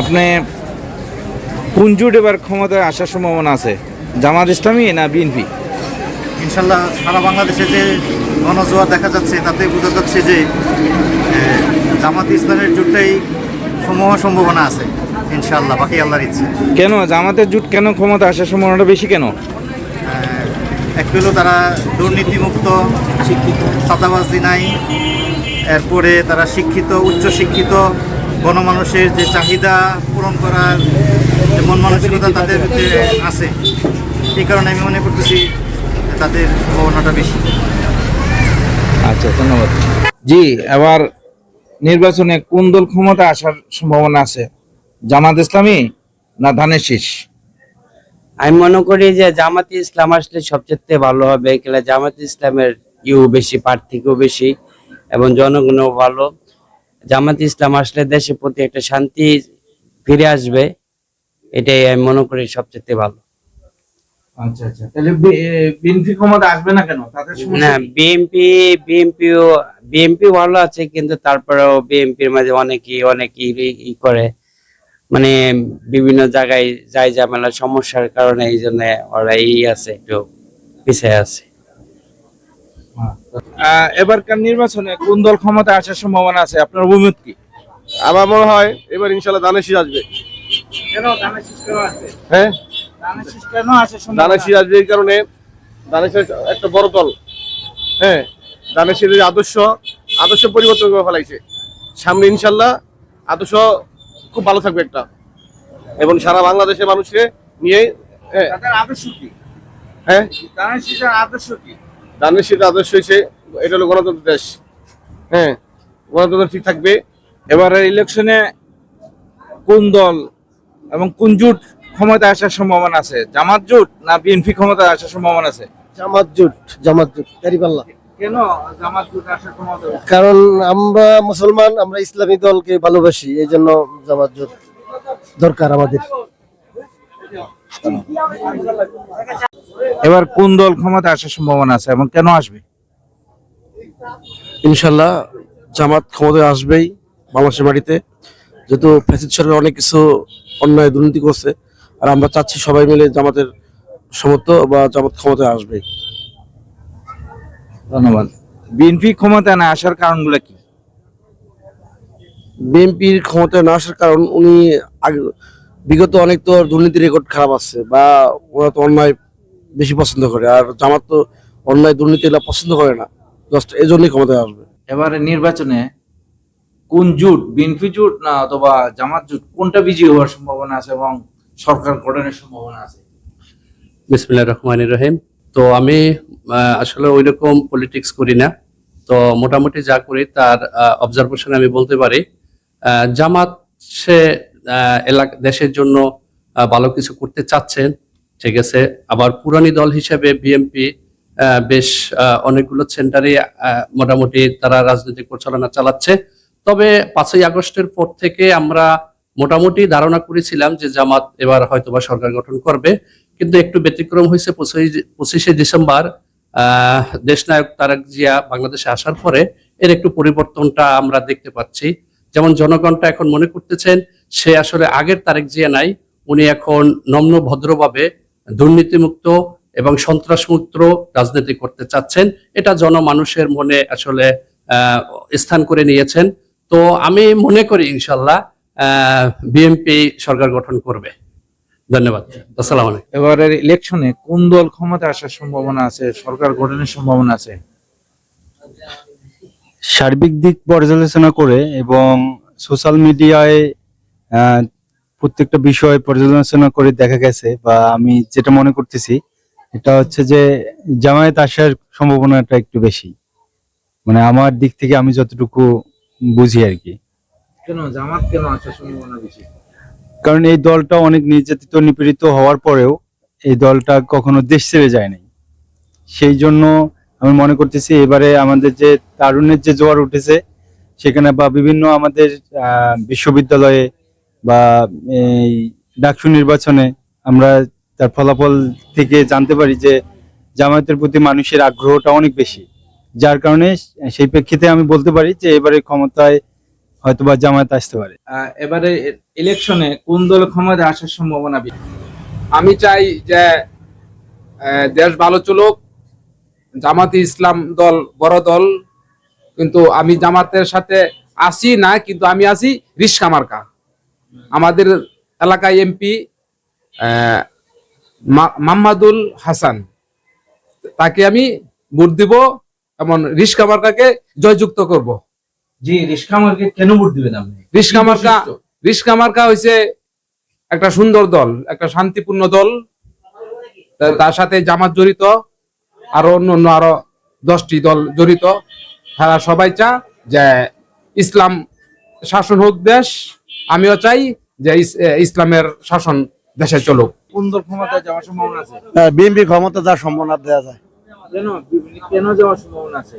আপনি কোন জোট এবার ক্ষমতায় আসার সম্ভাবনা আছে? জামাত ইসলামী না বিএনপি? ইনশাল্লাহ সারা বাংলাদেশে যে গণজোয়ার দেখা যাচ্ছে তাতে বোঝা যাচ্ছে যে জামাত ইসলামের জোটটাই সমূহ সম্ভাবনা আছে ইনশাল্লাহ বাকি আল্লাহর ইচ্ছে। কেন? জামাতের জোট কেন ক্ষমতা আসার সম্ভাবনাটা বেশি কেন? এক হলো তারা দুর্নীতিমুক্ত শিক্ষিত চাঁদাবাজি নাই এরপরে তারা শিক্ষিত উচ্চ শিক্ষিত গণমানুষের যে চাহিদা পূরণ করার যে মন মানসিকতা তাদের ভিতরে আছে এই কারণে আমি মনে করতেছি তাদের সম্ভাবনাটা বেশি। আচ্ছা ধন্যবাদ। জি এবার নির্বাচনে কোন দল ক্ষমতা আসার সম্ভাবনা আছে? জামাত ইসলামী না ধানের শীষ? আমি মনে করি যে জামাতি ইসলাম আসলে সবচেয়ে ভালো হবে কেলা জামাতি ইসলামের ইউ বেশি প্রার্থীকেও বেশি এবং জনগণও ভালো। জামাতি ইসলাম আসলে দেশের প্রতি একটা শান্তি ফিরে আসবে এটাই আমি মনে করি সবচেয়ে ভালো। আচ্ছা আচ্ছা। তাহলে বিএনপি ক্ষমতা আসবে না কেন? তাদের না বিএনপি বিএনপিও বিএনপি ভালো আছে কিন্তু তারপরেও বিএনপির মাঝে অনেকেই অনেকেই ই- করে। মানে বিভিন্ন জায়গায় যাই ঝামেলা সমস্যার কারণে এই জন্য ওরা এই আছে একটু পিছিয়ে আছে। আহ, এবারকার নির্বাচনে কোন দল ক্ষমতা আসার সম্ভাবনা আছে? আপনার অভিমত কি? আমার মনে হয় এবার ইনশাল্লাহ দানেশি আসবে। হ্যাঁ? দানেশি আসবে এই কারণে দানেশের একটা বড় দল। হ্যাঁ দানেশের আদর্শ আদর্শ পরিবর্তন করে ফেলাইছে। সামনে ইনশাল্লাহ আদর্শ খুব ভালো থাকবে একটা। এবং সারা বাংলাদেশের মানুষকে নিয়ে হ্যাঁ। আদর্শ কি? হ্যাঁ? আদর্শ কি? দানেশের আদর্শ হয়েছে এটা হলো গণতন্ত্র দেশ। হ্যাঁ গণতন্ত্র ঠিক থাকবে। এবারের ইলেকশনে কোন দল এবং কোন জোট ক্ষমতা আসার সম্ভাবনা আছে? জামাত জোট না বিএনপি ক্ষমতা আসার সম্ভাবনা আছে? জামাত জোট জামাত জোট দাঁড়িপাল্লা কেন জামাত জোট আসার ক্ষমতা কারণ আমরা মুসলমান আমরা ইসলামী দলকে ভালোবাসি এই জন্য জামাত জোট দরকার আমাদের। এবার কোন দল ক্ষমতা আসার সম্ভাবনা আছে এবং কেন আসবে? ইনশাল্লাহ জামাত ক্ষমতায় আসবেই বাংলাদেশের মাটিতে। যেহেতু ফ্যাসিদ সরকার অনেক কিছু অন্যায় দুর্নীতি করছে আর আমরা চাচ্ছি সবাই মিলে জামাতের সমর্থ বা জামাত ক্ষমতায় আসবেই। ধন্যবাদ। বিএনপি ক্ষমতায় না আসার কারণগুলো কি? বিএনপির ক্ষমতায় না আসার কারণ উনি আগে বিগত অনেক তো দুর্নীতি রেকর্ড খারাপ আছে বা ওরা তো অন্যায় বেশি পছন্দ করে আর জামাত তো অন্যায় দুর্নীতি পছন্দ করে না। জাস্ট এই জন্যই ক্ষমতায় আসবে। এবারে নির্বাচনে কোন জোট বিএনপি জোট না অথবা জামাত জোট কোনটা বিজয়ী হওয়ার সম্ভাবনা আছে এবং সরকার গঠনের সম্ভাবনা আছে? বিসমিল্লাহ রহমান রহিম। তো আমি আসলে ওই রকম পলিটিক্স করি না। তো মোটামুটি যা করি তার অবজারভেশন আমি বলতে পারি। আহ, জামাত সে আহ, এলাকা দেশের জন্য ভালো কিছু করতে চাচ্ছেন ঠিক আছে। আবার পুরানি দল হিসেবে বিএমপি বেশ অনেকগুলো সেন্টারে মোটামুটি তারা রাজনৈতিক পরিচালনা চালাচ্ছে। তবে পাঁচই আগস্টের পর থেকে আমরা মোটামুটি ধারণা করেছিলাম যে জামাত এবার হয়তোবা সরকার গঠন করবে। কিন্তু একটু ব্যতিক্রম হয়েছে পঁচিশে ডিসেম্বর। দেশনায়ক তারেক জিয়া বাংলাদেশে আসার পরে এর একটু পরিবর্তনটা আমরা দেখতে পাচ্ছি। যেমন জনগণটা এখন মনে করতেছেন, সে আসলে আগের তারেক জিয়া নাই, উনি এখন নম্র ভদ্রভাবে দুর্নীতিমুক্ত এবং সন্ত্রাসমুক্ত রাজনীতি করতে চাচ্ছেন এটা জনমানুষের মনে আসলে আহ, স্থান করে নিয়েছেন। তো আমি মনে করি ইনশাল্লাহ বিএনপি সরকার গঠন করবে। ধন্যবাদ। আসসালামু আলাইকুম। এবারের ইলেকশনে কোন দল ক্ষমতা আসার সম্ভাবনা আছে? সরকার গঠনের সম্ভাবনা আছে? সার্বিক দিক পর্যালোচনা করে এবং সোশ্যাল মিডিয়ায় আহ, প্রত্যেকটা বিষয় পর্যালোচনা করে দেখা গেছে বা আমি যেটা মনে করতেছি এটা হচ্ছে যে জামায়াত আসার সম্ভাবনাটা একটু বেশি। মানে আমার দিক থেকে আমি যতটুকু বুঝি আর কি। কেন জামাত কেন আসার সম্ভাবনা বেশি? কারণ এই দলটা অনেক নির্যাতিত নিপীড়িত হওয়ার পরেও এই দলটা কখনো দেশ ছেড়ে যায় নাই। সেই জন্য আমি মনে করতেছি এবারে আমাদের যে তারুণ্যের যে জোয়ার উঠেছে সেখানে বা বিভিন্ন আমাদের আহ, বিশ্ববিদ্যালয়ে বা এই ডাকসু নির্বাচনে আমরা তার ফলাফল থেকে জানতে পারি যে জামায়াতের প্রতি মানুষের আগ্রহটা অনেক বেশি। যার কারণে সেই প্রেক্ষিতে আমি বলতে পারি যে এবারে ক্ষমতায় হয়তো বা জামায়াত আসতে পারে। এবারে ইলেকশনে কোন দল ক্ষমতায় আসার সম্ভাবনা আমি চাই যে দেশ ভালো চলুক, জামাতি ইসলাম দল বড় দল, কিন্তু আমি জামাতের সাথে আসি না, কিন্তু আমি আছি রিস্কা মার্কা। আমাদের এলাকায় এমপি মাম্মাদুল হাসান। তাকে আমি ভোট দিব এমন রিস্কা মার্কাকে জয়যুক্ত করব। জি রিস্কা মার্কে কেন ভোট দিবেন আপনি? রিস্কা মার্কা রিস্কা মার্কা হয়েছে একটা সুন্দর দল একটা শান্তিপূর্ণ দল। তার সাথে জামাত জড়িত আরও অন্য অন্য আরও দশটি দল জড়িত। তারা সবাই চা যে ইসলাম শাসন হোক দেশ আমিও চাই যে ইসলামের শাসন দেশে চলুক। কোন দল ক্ষমতা যাওয়ার সম্ভাবনা আছে? বিএনপি ক্ষমতা যার সম্ভাবনা দেওয়া যায়। কেন? কেন যাওয়ার সম্ভাবনা আছে?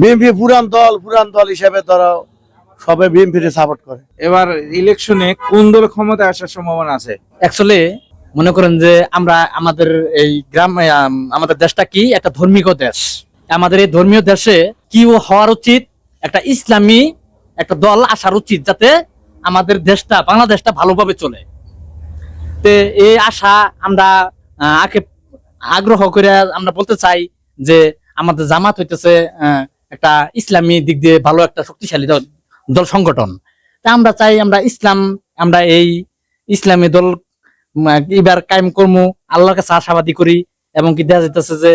বিএনপি পুরান দল পুরান দল হিসেবে তারা সবে বিএনপির সাপোর্ট করে। এবার ইলেকশনে কোন দল ক্ষমতা আসার সম্ভাবনা আছে? অ্যাকচুয়ালি মনে করেন যে আমরা আমাদের এই গ্রাম আম, আমাদের দেশটা কি? একটা ধর্মীয় দেশ। আমাদের এই ধর্মীয় দেশে কি হওয়ার উচিত? একটা ইসলামী একটা দল আসার উচিত যাতে আমাদের দেশটা বাংলাদেশটা ভালোভাবে চলে। তে এই আশা আমরা আগে আগ্রহ করে আমরা বলতে চাই যে আমাদের জামাত হইতেছে একটা ইসলামী দিক দিয়ে ভালো একটা শক্তিশালী দল সংগঠন। তা আমরা চাই আমরা ইসলাম, আমরা এই ইসলামী দল এবার কায়েম কর্ম, আল্লাহর কাছে আশাবাদী করি এবং কি দেখা যাইতেছে যে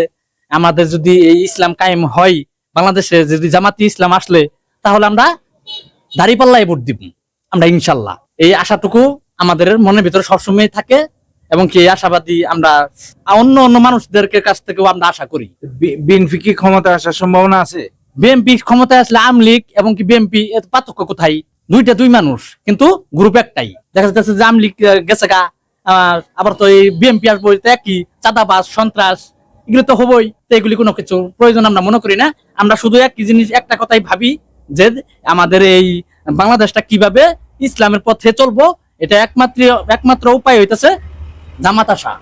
আমাদের যদি এই ইসলাম কায়েম হয়, বাংলাদেশে যদি জামাতি ইসলাম আসলে, তাহলে আমরা দাঁড়িপাল্লায় ভোট দিব, আমরা ইনশাল্লাহ। এই আশাটুকু আমাদের মনের ভিতরে সবসময় থাকে এবং কি আশাবাদী আমরা অন্য অন্য মানুষদেরকে কাছ থেকেও আমরা আশা করি। বিএনপি কি ক্ষমতা আসার সম্ভাবনা আছে? বিএনপি ক্ষমতায় আসলে আওয়ামী লীগ এবং কি বিএনপি এর পার্থক্য কোথায়? দুইটা দুই মানুষ কিন্তু গ্রুপ একটাই। দেখা যাচ্ছে যে আওয়ামী লীগ গেছে গা আবার তো এই বিএনপি আসব একই চাঁদাবাজ সন্ত্রাস এগুলো তো হবই তো এগুলি কোনো কিছু প্রয়োজন আমরা মনে করি না। আমরা শুধু একই জিনিস একটা কথাই ভাবি যে আমাদের এই বাংলাদেশটা কীভাবে ইসলামের পথে চলবো এটা একমাত্র একমাত্র উপায় হইতেছে জামাত আসা।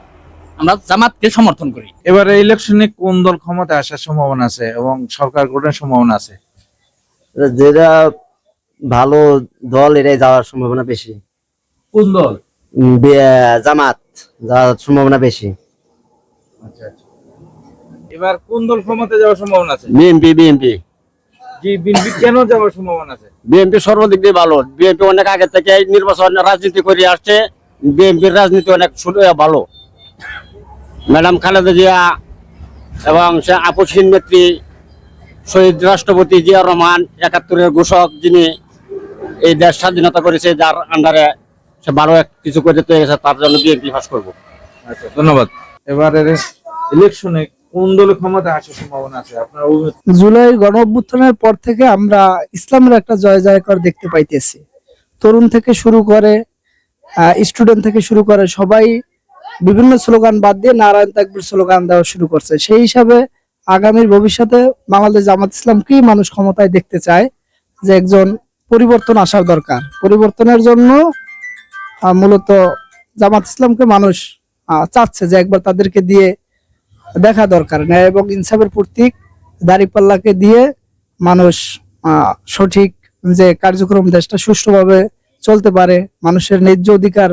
আমরা জামাতকে সমর্থন করি। এবারে ইলেকশনে কোন দল ক্ষমতা আসার সম্ভাবনা আছে এবং সরকার গঠনের সম্ভাবনা আছে? যেটা ভালো দল এটাই যাওয়ার সম্ভাবনা বেশি। কোন দল? জামাত যাওয়ার সম্ভাবনা বেশি। আচ্ছা আচ্ছা। এবার কোন দল ক্ষমতা যাওয়ার সম্ভাবনা আছে? BNP BNP. বিএনপি সর্বদিক দিয়ে ভালো। বিএনপি অনেক আগে থেকে এই নির্বাচন রাজনীতি করে আসছে। বিএনপির রাজনীতি অনেক ভালো। ম্যাডাম খালেদা জিয়া এবং সে আপসহীন নেত্রী শহীদ রাষ্ট্রপতি জিয়া রহমান একাত্তরের ঘোষক যিনি এই দেশ স্বাধীনতা করেছে যার আন্ডারে সে ভালো এক কিছু করে গেছে তার জন্য বিএনপি পাস করব। আচ্ছা ধন্যবাদ। এবারে ইলেকশনে কোন দল ক্ষমতা আসার সম্ভাবনা আছে? আপনার জুলাই গণ অভ্যুত্থানের পর থেকে আমরা ইসলামের একটা জয় জয়কার দেখতে পাইতেছি। তরুণ থেকে শুরু করে স্টুডেন্ট থেকে শুরু করে সবাই বিভিন্ন স্লোগান বাদ দিয়ে নারায়ণ তাকবির স্লোগান দেওয়া শুরু করছে। সেই হিসাবে আগামীর ভবিষ্যতে বাংলাদেশ জামাত ইসলামকেই মানুষ ক্ষমতায় দেখতে চায় যে একজন পরিবর্তন আসার দরকার। পরিবর্তনের জন্য মূলত জামাত ইসলামকে মানুষ চাচ্ছে যে একবার তাদেরকে দিয়ে দেখা দরকার ন্যায় এবং ইনসাফের প্রতীক দাঁড়িপাল্লাকে দিয়ে মানুষ সঠিক যে কার্যক্রম দেশটা সুষ্ঠুভাবে চলতে পারে, মানুষের ন্যায্য অধিকার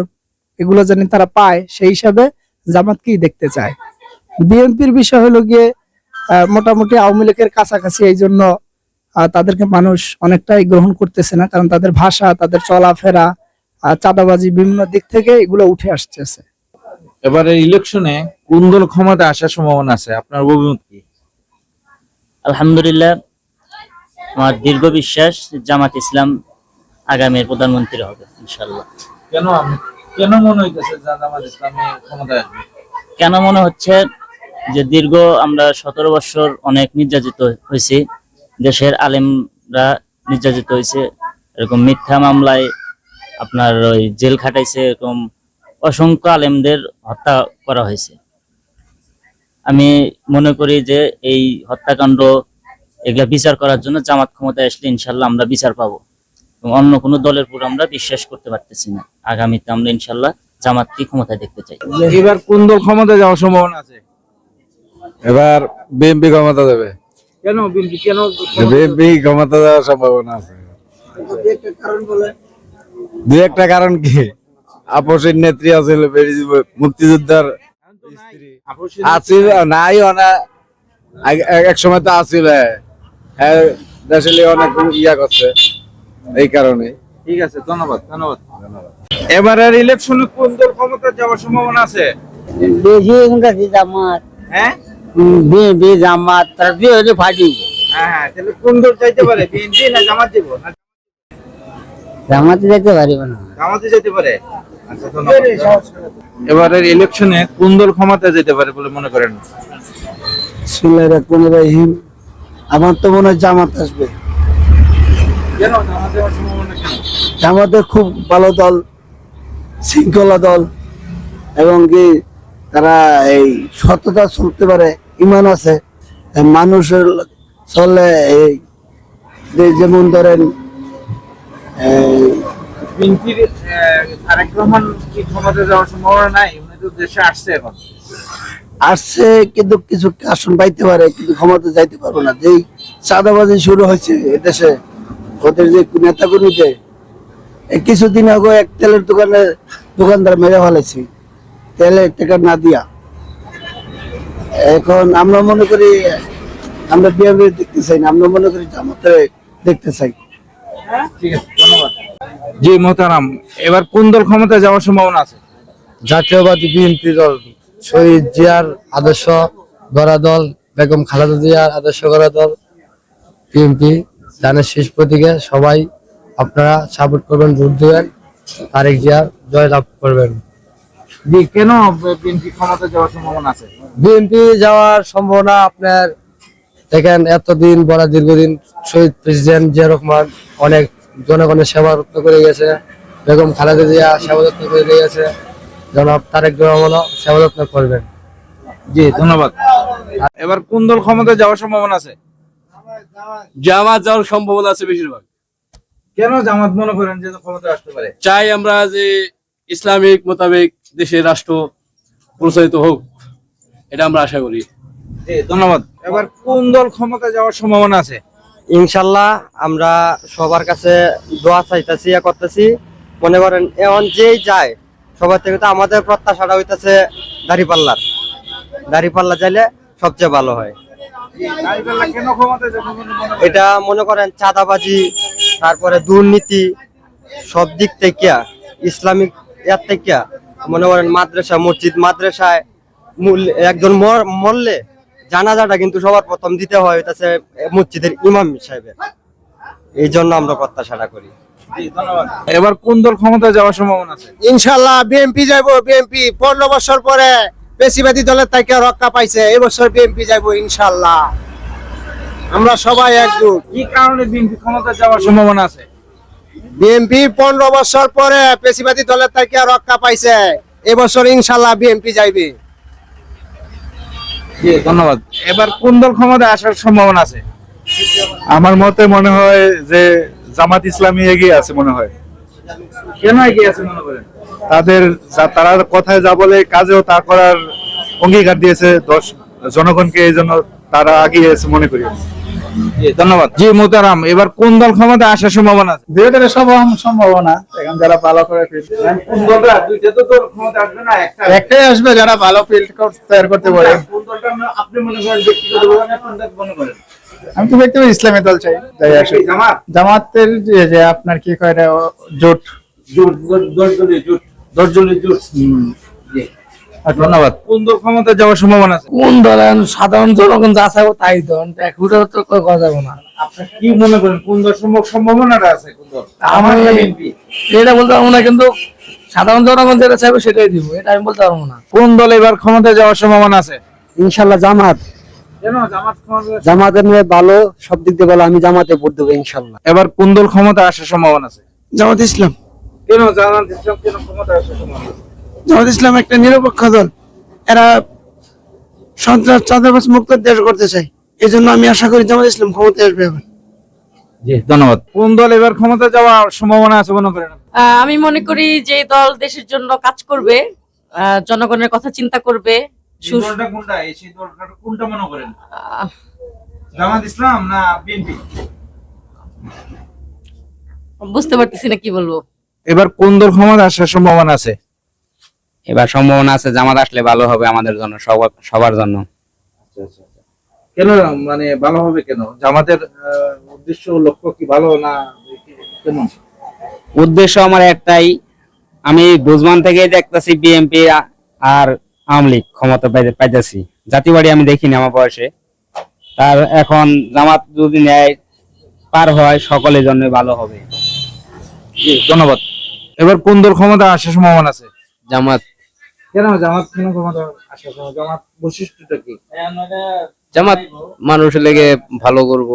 এগুলো যেন তারা পায়, সেই হিসাবে জামাতকেই দেখতে চায়। বিএনপির বিষয় হলো গিয়ে মোটামুটি আওয়ামী লীগের কাছাকাছি এই জন্য তাদেরকে মানুষ অনেকটাই গ্রহণ করতেছে না, কারণ তাদের ভাষা, তাদের চলাফেরা চাঁদাবাজি বিভিন্ন দিক থেকে এগুলো উঠে আসতেছে। এবারে ইলেকশনে কোন দল ক্ষমতা আসার সম্ভাবনা আছে। আপনার অভিমত কি? আলহামদুলিল্লাহ আমার দীর্ঘ বিশ্বাস জামাত ইসলাম আগামীর প্রধানমন্ত্রী হবে ইনশাল্লাহ কেন কেন মনে হইতেছে জামাত ইসলামী ক্ষমতায় আসবে? কেন মনে হচ্ছে যে দীর্ঘ আমরা সতেরো বছর অনেক নির্যাতিত হয়েছি দেশের আলেমরা নির্যাতিত হয়েছে এরকম মিথ্যা মামলায় আপনার ওই জেল খাটাইছে এরকম অসংখ্য আলেমদের হত্যা করা হয়েছে। আমি মনে করি যে এই হত্যাকাণ্ড এগুলা বিচার করার জন্য জামাত ক্ষমতায় আসলে ইনশাল্লাহ আমরা বিচার পাবো। এবং অন্য কোনো দলের উপর আমরা বিশ্বাস করতে পারতেছি না। আগামীতে আমরা ইনশাল্লাহ জামাতকে ক্ষমতায় দেখতে চাই। এবার কোন দল ক্ষমতায় যাওয়ার সম্ভাবনা আছে? এবার বিএনপি ক্ষমতা দেবে কেন বিএনপি কেন বিএনপি ক্ষমতা দেওয়ার সম্ভাবনা আছে। দু একটা কারণ কি? আপসের নেত্রী আছে মুক্তিযোদ্ধার আছিল নাই অনেক এক সময় তো আছিল হ্যাঁ। দেশে অনেক ইয়া করছে এই কারণে। ঠিক আছে ধন্যবাদ ধন্যবাদ। এবারের ইলেকশনে কোন দল ক্ষমতা যাওয়ার সম্ভাবনা আছে? বেশি জামাত। হ্যাঁ? বিএনপি জামাত হলে ফাটি হ্যাঁ হ্যাঁ তাহলে কোন দল চাইতে পারে বিএনপি না জামাত দিব? জামাতে যেতে পারিব না। জামাতে যেতে পারে? এবারের ইলেকশনে কোন দল ক্ষমতা যেতে পারে বলে মনে করেন? রহিম আমার তো মনে হয় জামাত আসবে। জামাতের খুব ভালো দল শৃঙ্খলা দল এবং কি তারা এই সততা চলতে পারে ইমান আছে। মানুষের চলে এই যে যেমন ধরেন বিএনপির তারেক রহমান কি ক্ষমতা যাওয়ার সম্ভাবনা নাই? উনি তো দেশে আসছে এখন। আসছে কিন্তু কিছু আসন পাইতে পারে, কিন্তু ক্ষমতা যাইতে পারব না। যেই চাঁদাবাজি শুরু হয়েছে এদেশে ওদের যে নেতা কর্মীতে কিছুদিন আগে এক তেলের দোকানে দোকানদার মেরে ফেলেছি তেলের টাকা না দিয়া। এখন আমরা মনে করি, আমরা বিএমপি দেখতে চাই না, আমরা মনে করি জামাতে দেখতে চাই। ঠিক আছে ধন্যবাদ। জি মোহতারাম এবার কোন দল ক্ষমতা যাওয়ার সম্ভাবনা আছে? জাতীয়বাদী বিএনপি দল শহীদ জিয়ার আদর্শ গড়া দল বেগম খালেদা জিয়ার আদর্শ গড়া দল বিএনপি ধানের শেষ প্রতীকে সবাই আপনারা সাপোর্ট করবেন ভোট দেবেন। তারেক জিয়ার জয় লাভ করবেন। জি কেন বিএনপি ক্ষমতা যাওয়ার সম্ভাবনা আছে? বিএনপি যাওয়ার সম্ভাবনা আপনার দেখেন এতদিন বড় দীর্ঘদিন শহীদ প্রেসিডেন্ট জিয়া রহমান অনেক জনগণের সেবা যত্ন করে গেছে। বেগম খালেদা জিয়া সেবা যত্ন করে দিয়ে গেছে। জনাব তারেক রহমানও সেবা যত্ন করবেন। জি ধন্যবাদ। এবার কোন দল ক্ষমতা যাওয়ার সম্ভাবনা আছে? জামাত যাওয়ার সম্ভাবনা আছে বেশিরভাগ। কেন জামাত মনে করেন যে ক্ষমতা আসতে পারে? চাই আমরা যে ইসলামিক মোতাবেক দেশের রাষ্ট্র প্রচারিত হোক এটা আমরা আশা করি। জি ধন্যবাদ। এবার কোন দল ক্ষমতা যাওয়ার সম্ভাবনা আছে? ইনশাল্লাহ আমরা সবার কাছে দোয়া চাইতেছি ইয়া করতেছি। মনে করেন এখন যেই যায় সবার থেকে তো আমাদের প্রত্যাশাটা হইতেছে দাড়িপাল্লার। দাড়িপাল্লা চাইলে সবচেয়ে ভালো হয়? এটা মনে করেন চাঁদাবাজি তারপরে দুর্নীতি সব দিক থেকে ইসলামিক ইয়ার থেকে মনে করেন মাদ্রাসা মসজিদ মাদ্রাসায় একজন মর- মরলে জানাজাটা কিন্তু সবার প্রথম দিতে হয় হইতাছে মসজিদের ইমাম সাহেবের। এই জন্য আমরা প্রত্যাশাটা করি। এবার কোন দল ক্ষমতা যাওয়ার সম্ভাবনা আছে? ইনশাল্লাহ বিএনপি যাইবো বিএনপি পনেরো বছর পরে পেশিবাদী দলের থেকে রক্ষা পাইছে এবছর বিএনপি যাইবো ইনশাল্লাহ আমরা সবাই একজুট। কি কারণে বিএনপি ক্ষমতা যাওয়ার সম্ভাবনা আছে? বিএনপি পনেরো বছর পরে পেশিবাদী দলের থেকে রক্ষা পাইছে এবছর ইনশাল্লাহ বিএনপি যাইবে। জি ধন্যবাদ। এবার কোন দল ক্ষমতা আসার সম্ভাবনা আছে? আমার মতে মনে হয় যে জামাত ইসলামী এগিয়ে আছে মনে হয়। কেন এগিয়ে আছে মনে করেন? তাদের তারা কথায় যা বলে কাজেও তা করার অঙ্গীকার দিয়েছে দশ জনগণকে এই জন্য তারা আগিয়ে আছে মনে করি ধন্যবাদ। জি মোতারাম এবার কোন দল ক্ষমতা আসার সম্ভাবনা আছে? দুইটার সব সম্ভাবনা। এখন যারা ভালো করে কোন দলটা? দুইটা তো দল ক্ষমতা আসবে না একটা একটাই আসবে যারা ভালো ফিল্ড তৈরি করতে পারে। কোন দলটা আপনি- মনে করেন ব্যক্তিগতভাবে কোন দল মনে করেন। আমি তো ব্যক্তিগত ইসলামী দল চাই জামাত? জামাতের যে যে আপনার কি কয় জোট। জোট জোট- দশজনের জোট। দশজনের জোট। জি আচ্ছা, ধন্যবাদ। কোন দল ক্ষমতা যাওয়ার সম্ভাবনা আছে? কোন দলেন সাধারণ জনগণ যা চাইব তাই তো কথা যাব না। আপনি কি মনে করেন কোন দল সম্ভব সম্ভাবনাটা আছে কোন দল? আমার আমি- এটা বলতে পারব না কিন্তু সাধারণ জনগণ যেটা চাইবে সেটাই দিব। এটা আমি বলতে পারব না। কোন দল এবার ক্ষমতা যাওয়ার সম্ভাবনা আছে? ইনশাল্লাহ জামাত। কেন? জামাত ক্ষমতা জামাতের নিয়ে ভালো সব দিক দিয়ে ভালো আমি জামাতে ভোট দেবো ইনশাল্লাহ। এবার কোন দল ক্ষমতা আসার সম্ভাবনা আছে? জামাত ইসলাম। কেন? জামাত ইসলাম কেন ক্ষমতা আসার সম্ভাবনা আছে? জামাত ইসলাম একটা নিরপেক্ষ দল। এরা সন্ত্রাস চাঁদাবাজ মুক্ত দেশ করতে চায়। এই জন্য আমি আশা করি জামাত ইসলাম ক্ষমতায় আসবে এবার। জি ধন্যবাদ। কোন দল এবার ক্ষমতা যাওয়ার সম্ভাবনা আছে মনে করেন? আমি মনে করি যে দল দেশের জন্য কাজ করবে আহ, জনগণের কথা চিন্তা করবে এই দলটা কোনটা? সেই দলটা কোনটা মনে করেন? জামাত ইসলাম না বিএনপি? বুঝতে পারতেছি না কি বলব। এবার কোন দল ক্ষমতা আসার সম্ভাবনা আছে? এবার সম্ভাবনা আছে জামাত আসলে ভালো হবে আমাদের জন্য সবার সবার জন্য। কেন মানে ভালো হবে কেন? জামাতের উদ্দেশ্য লক্ষ্য কি ভালো না কেন উদ্দেশ্য আমার একটাই আমি বুঝমান থেকে দেখতেছি বিএনপি আর আওয়ামী লীগ ক্ষমতা পাইতে- পাইতেছি। জাতীয়বাড়ি আমি দেখিনি আমার বয়সে। তার এখন জামাত যদি নেয় পার হয় সকলের জন্য ভালো হবে। ধন্যবাদ। এবার কোন দল ক্ষমতা আসার সম্ভাবনা আছে? জামাত। কেন জামাত কেন ক্ষমতা আসার সম্ভাবনা জামাত বৈশিষ্ট্যটা কি? জামাত মানুষের লেগে ভালো করব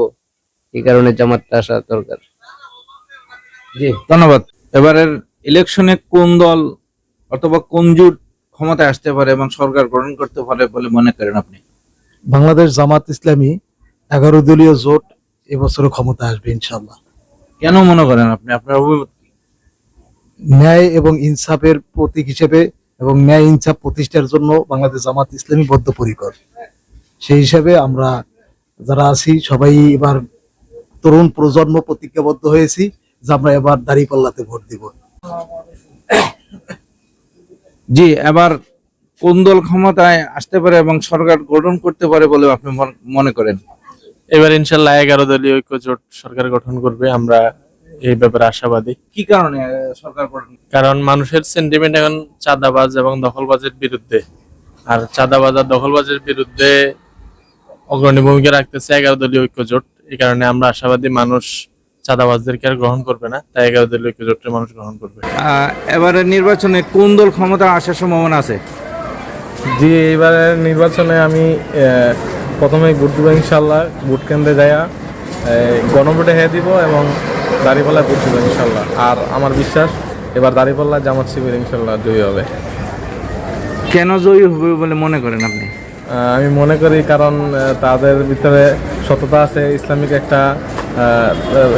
এই কারণে জামাতটা আসা দরকার। জি ধন্যবাদ। এবারের ইলেকশনে কোন দল অথবা কোন জোট ক্ষমতায় আসতে পারে এবং সরকার গঠন করতে পারে বলে মনে করেন আপনি? বাংলাদেশ জামাত ইসলামী এগারো দলীয় জোট এবছর ক্ষমতা আসবে ইনশাল্লাহ কেন মনে করেন আপনি? আপনার অভিমত ন্যায় এবং ইনসাফের প্রতীক হিসেবে এবং ন্যায় ইনসাফ প্রতিষ্ঠার জন্য বাংলাদেশ জামাত ইসলামী বদ্ধপরিকর। সেই হিসাবে আমরা যারা আছি সবাই এবার তরুণ প্রজন্ম প্রতিজ্ঞাবদ্ধ হয়েছি যে আমরা এবার দাঁড়িপাল্লাতে ভোট দিব। জি এবার কোন দল ক্ষমতায় আসতে পারে এবং সরকার গঠন করতে পারে বলে আপনি মন- মনে করেন? এবার ইনশাল্লাহ এগারো দলীয় ঐক্য জোট সরকার গঠন করবে। আমরা এই ব্যাপারে আশাবাদী। কি কারণে সরকার গঠন কারণ মানুষের সেন্টিমেন্ট এখন চাঁদাবাজ এবং দখলবাজের বিরুদ্ধে। আর চাঁদাবাজ আর দখলবাজের বিরুদ্ধে অগ্রণী ভূমিকা রাখতেছে এগারো দলীয় ঐক্য জোট এই কারণে আমরা আশাবাদী মানুষ চাঁদাবাজদেরকে আর গ্রহণ করবে না তাই এগারো দলীয় ঐক্য জোটের মানুষ গ্রহণ করবে। আহ, এবারের নির্বাচনে কোন দল ক্ষমতা আসার সম্ভাবনা আছে? জি এবারের নির্বাচনে আমি প্রথমে ভোট দিব ইনশাল্লাহ ভোট কেন্দ্রে যাইয়া গণভোটে হয়ে দিব এবং দাঁড়িপাল্লায় দিব ইনশাল্লাহ। আর আমার বিশ্বাস এবার দাঁড়িপাল্লা জামাত শিবির ইনশাল্লাহ জয়ী হবে। কেন জয়ী হবে বলে মনে করেন আপনি? আমি মনে করি কারণ তাদের ভিতরে সততা আছে ইসলামিক একটা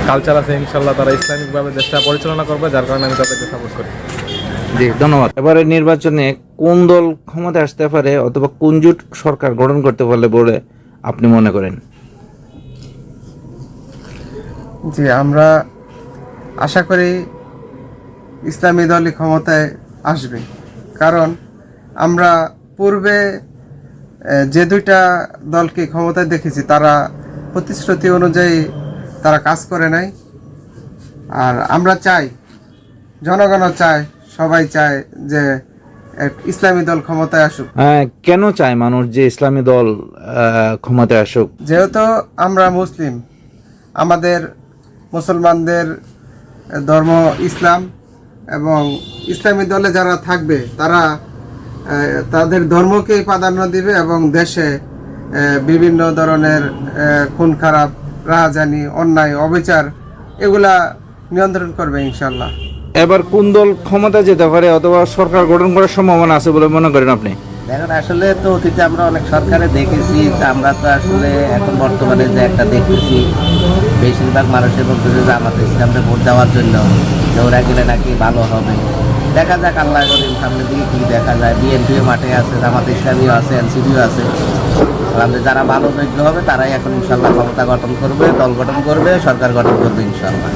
কালচার আছে ইনশাল্লাহ তারা ইসলামিকভাবে দেশটা পরিচালনা করবে যার কারণে আমি তাদেরকে সাপোর্ট করি। জি ধন্যবাদ। এবারে নির্বাচনে কোন দল ক্ষমতা আসতে পারে অথবা কোন জোট সরকার গঠন করতে পারলে বলে আপনি মনে করেন? জি আমরা আশা করি ইসলামী দলই ক্ষমতায় আসবে। কারণ আমরা পূর্বে যে দুইটা দলকে ক্ষমতায় দেখেছি তারা প্রতিশ্রুতি অনুযায়ী তারা কাজ করে নাই। আর আমরা চাই জনগণও চায় সবাই চায় যে ইসলামী দল ক্ষমতায় আসুক। কেন চায় মানুষ যে ইসলামী দল ক্ষমতায় আসুক? যেহেতু আমরা মুসলিম আমাদের মুসলমানদের ধর্ম ইসলাম এবং ইসলামী দলে যারা থাকবে তারা তাদের ধর্মকেই প্রাধান্য দিবে এবং দেশে বিভিন্ন ধরনের খুন খারাপ রাহাজানি অন্যায় অবিচার এগুলা নিয়ন্ত্রণ করবে ইনশাল্লাহ এবার কোন দল ক্ষমতা যেতে পারে অথবা সরকার গঠন করার সম্ভাবনা আছে বলে মনে করেন আপনি? দেখেন আসলে তো অতীতে আমরা অনেক সরকারে দেখেছি তা আমরা তো আসলে এখন বর্তমানে যে একটা দেখতেছি বেশিরভাগ মানুষের বলতেছে যে আমাদের ইসলামটা ভোট দেওয়ার জন্য দৌড়া গেলে নাকি ভালো হবে। দেখা যাক আল্লাহ করিম সামনের দিকে কী দেখা যায়। বিএনপিও মাঠে আছে, জামাত ইসলামীও আছে, এনসিপিও আছে। আমাদের যারা ভালো যোগ্য হবে, তারাই এখন ইনশাল্লাহ ক্ষমতা গঠন করবে, দল গঠন করবে, সরকার গঠন করবে ইনশাল্লাহ